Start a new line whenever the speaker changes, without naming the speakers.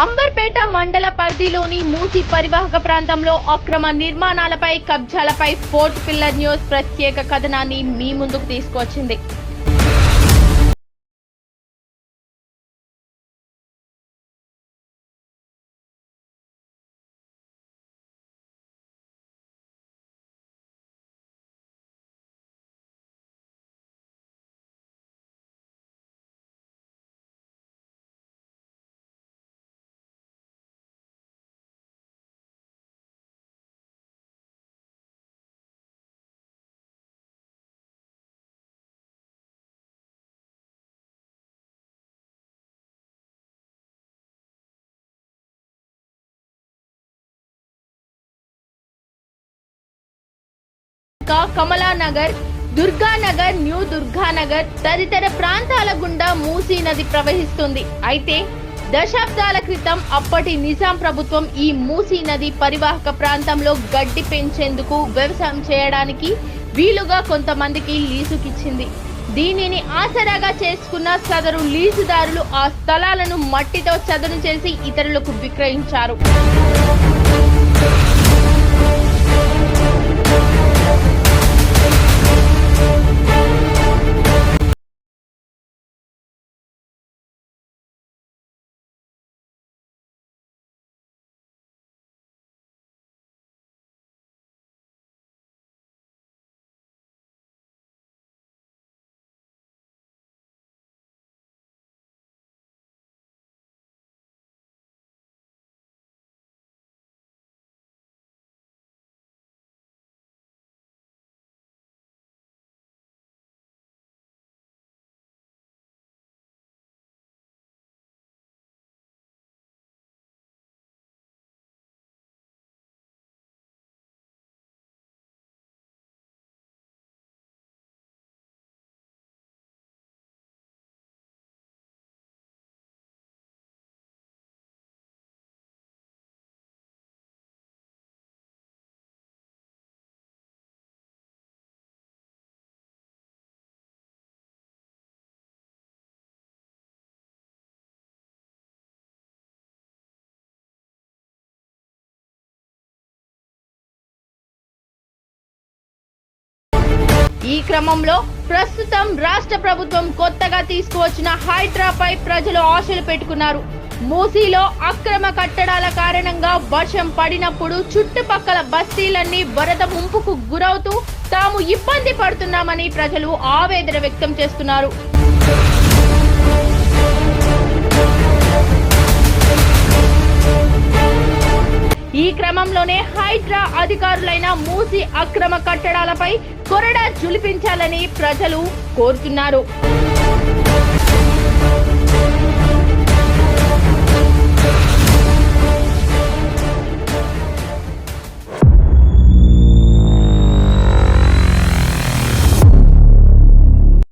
అంబర్పేట మండల పరిధిలోని మూసి పరివాహక ప్రాంతంలో అక్రమ నిర్మాణాలపై కబ్జాలపై ఫోర్ట్ పిల్లర్ న్యూస్ ప్రత్యేక కథనాన్ని మీ ముందుకు తీసుకొచ్చింది. కమలానగర్ దుర్గానగర్ న్యూ దుర్గానగర్ తదితర ప్రాంతాల గుండా మూసీ నది ప్రవహిస్తుంది. అయితే దశాబ్దాల క్రితం అప్పటి నిజాం ప్రభుత్వం ఈ మూసీ నది పరివాహక ప్రాంతంలో గడ్డి పెంచేందుకు వ్యవసాయం చేయడానికి వీలుగా కొంతమందికి లీజుకిచ్చింది. దీనిని ఆసరాగా చేసుకున్న సదరు లీజుదారులు ఆ స్థలాలను మట్టితో చదును చేసి ఇతరులకు విక్రయించారు. ఈ క్రమంలో ప్రస్తుతం రాష్ట్ర ప్రభుత్వం కొత్తగా తీసుకువచ్చిన హైడ్రాపై ప్రజలు ఆశలు పెట్టుకున్నారు. మూసీలో అక్రమ కట్టడాల కారణంగా వర్షం పడినప్పుడు చుట్టుపక్కల బస్తీలన్నీ వరద ముంపుకు గురవుతూ తాము ఇబ్బంది పడుతున్నామని ప్రజలు ఆవేదన వ్యక్తం చేస్తున్నారు. క్రమంలోనే హైడ్రా అధికారులైన మూసి అక్రమ కట్టడాలపై కొరడా జులిపించాలని ప్రజలు కోరుతున్నారు.